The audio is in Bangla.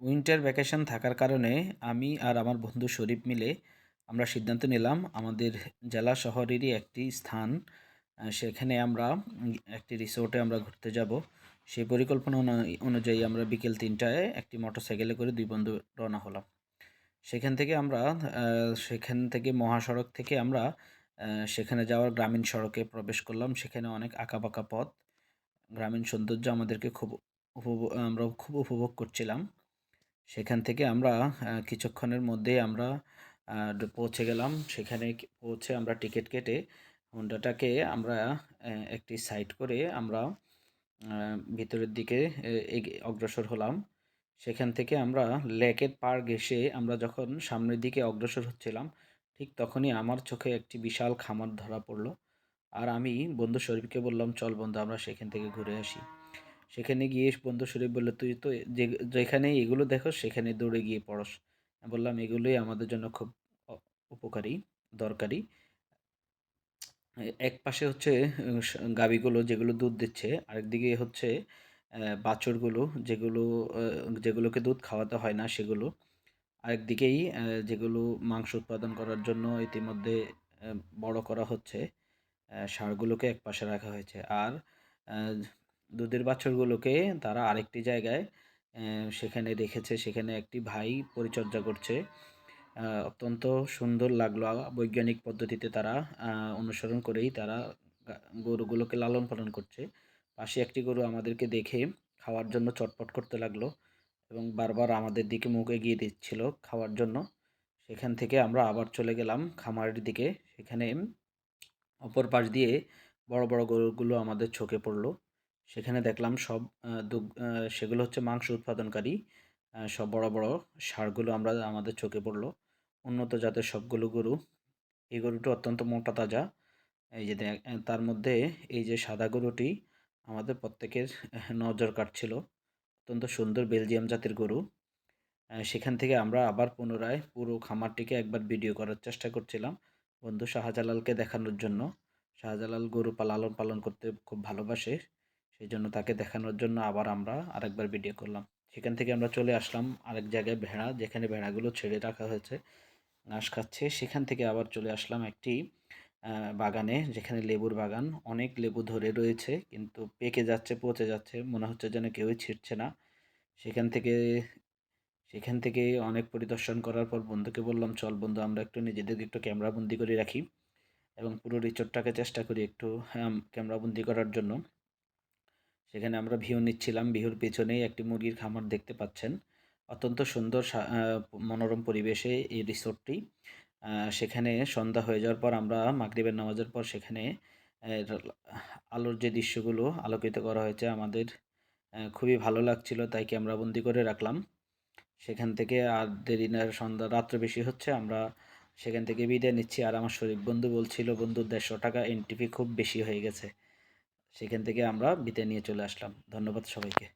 উইন্টার ভ্যাকেশন থাকার কারণে আমি আর আমার বন্ধু শরীফ মিলে আমরা সিদ্ধান্ত নিলাম, আমাদের জেলা শহরেরই একটি স্থান সেখানে আমরা একটি রিসোর্টে আমরা ঘুরতে যাব। সেই পরিকল্পনা অনু- অনুযায়ী আমরা বিকেল তিনটায় একটি মোটরসাইকেলে করে দুই বন্ধু রওনা হলাম। সেখান থেকে আমরা সেখান থেকে মহাসড়ক থেকে আমরা সেখানে যাওয়ার গ্রামীণ সড়কে প্রবেশ করলাম। সেখানে অনেক আঁকাবাঁকা পথ, গ্রামীণ সৌন্দর্য আমাদেরকে খুব উপভোগ, আমরা খুব উপভোগ করছিলাম। সেখান থেকে আমরা কিছুক্ষণের মধ্যেই আমরা পৌঁছে গেলাম। সেখানে পৌঁছে আমরা টিকিট কেটে হোন্ডাটাকে আমরা একটি সাইড করে আমরা ভিতরের দিকে অগ্রসর হলাম। সেখান থেকে আমরা লেকের পার ঘেঁষে আমরা যখন সামনের দিকে অগ্রসর হচ্ছিলাম, ঠিক তখনই আমার চোখে একটি বিশাল খামার ধরা পড়ল। আর আমি বন্ধু শরীফকে বললাম, চল বন্ধু, আমরা সেখান থেকে ঘুরে আসি। সেখানে গিয়ে বন্ধু শরীফ বলল, তুই তো যে যেখানে এগুলো দেখো, সেখানে দৌড়ে গিয়ে পড়স। বললাম, এগুলোই আমাদের জন্য খুব উপকারী, দরকারি। এক পাশে হচ্ছে গাভীগুলো যেগুলো দুধ দিচ্ছে, আরেকদিকে হচ্ছে বাছুরগুলো যেগুলো যেগুলোকে দুধ খাওয়াতে হয় না সেগুলো। আরেকদিকেই যেগুলো মাংস উৎপাদন করার জন্য ইতিমধ্যে বড় করা হচ্ছে সারগুলোকে এক পাশে রাখা হয়েছে। আর দুধের বাছুরগুলোকে তারা আরেকটি জায়গায় সেখানে রেখেছে। সেখানে একটি ভাই পরিচর্যা করছে। অত্যন্ত সুন্দর লাগল। বৈজ্ঞানিক পদ্ধতিতে তারা অনুসরণ করেই তারা গরুগুলোকে লালন পালন করছে। পাশে একটি গরু আমাদেরকে দেখে খাওয়ার জন্য চটপট করতে লাগল এবং বারবার আমাদের দিকে মুখ এগিয়ে দিচ্ছিল খাওয়ার জন্য। সেখান থেকে আমরা আবার চলে গেলাম খামারের দিকে। সেখানে অপর পাশ দিয়ে বড় বড় গরুগুলো আমাদের চোখে পড়ল। সেখানে দেখলাম সব সেগুলো হচ্ছে মাংস উৎপাদনকারী। সব বড় বড় ষাঁড়গুলো আমরা, আমাদের চোখে পড়ল। উন্নত জাতের সবগুলো গরু। এই গরুটি অত্যন্ত মোটা তাজা। এই যে তার মধ্যে এই যে সাদা গরুটি আমাদের প্রত্যেকের নজর কাটছিল। অত্যন্ত সুন্দর বেলজিয়াম জাতের গরু। সেখান থেকে আমরা আবার পুনরায় পুরো খামারটিকে একবার ভিডিও করার চেষ্টা করছিলাম। বন্ধু শাহজালালকে দেখানোর জন্য। শাহজালাল গরু লালন পালন করতে খুব ভালোবাসে। সেই জন্য তাকে দেখানোর জন্য আবার আমরা আরেকবার ভিডিও করলাম। সেখান থেকে আমরা চলে আসলাম আরেক জায়গায় ভেড়া, যেখানে ভেড়াগুলো ছেড়ে রাখা হয়েছে। ঘাস খাচ্ছে। সেখান থেকে আবার চলে আসলাম একটি বাগানে, যেখানে লেবুর বাগান। অনেক লেবু ধরে রয়েছে, কিন্তু পেকে যাচ্ছে, পচে যাচ্ছে। মনে হচ্ছে যেন কেউই ছিঁড়ছে না। সেখান থেকে সেখান থেকে অনেক পরিদর্শন করার পর বন্ধুকে বললাম, চল বন্ধু, আমরা একটু নিজেদেরকে একটু ক্যামেরাবন্দি করে রাখি এবং পুরো রিচোর্টটাকে চেষ্টা করি একটু ক্যামেরা বন্দি করার জন্য। সেখানে আমরা ভিউ নিচ্ছিলাম। ভিউর পেছনেই একটি মুরগির খামার দেখতে পাচ্ছেন। অত্যন্ত সুন্দর মনোরম পরিবেশে এই রিসোর্টটি। সেখানে সন্ধ্যা হয়ে যাওয়ার পর আমরা মাগরিবের নামাজের পর সেখানে আলোর যে দৃশ্যগুলো আলোকিত করা হয়েছে আমাদের খুবই ভালো লাগছিল তাই ক্যামেরা বন্দি করে রাখলাম। সেখান থেকে আর দেরি না, সন্ধ্যা রাত্র বেশি হচ্ছে, আমরা সেখান থেকে বিদায় নিচ্ছি। আর আমার শরীফ বন্ধু বলছিল, বন্ধু, দেড়শো টাকা এন্ট্রি খুব বেশি হয়ে গেছে। সেখান থেকে আমরা বিদায় নিয়ে চলে আসলাম। ধন্যবাদ সবাইকে।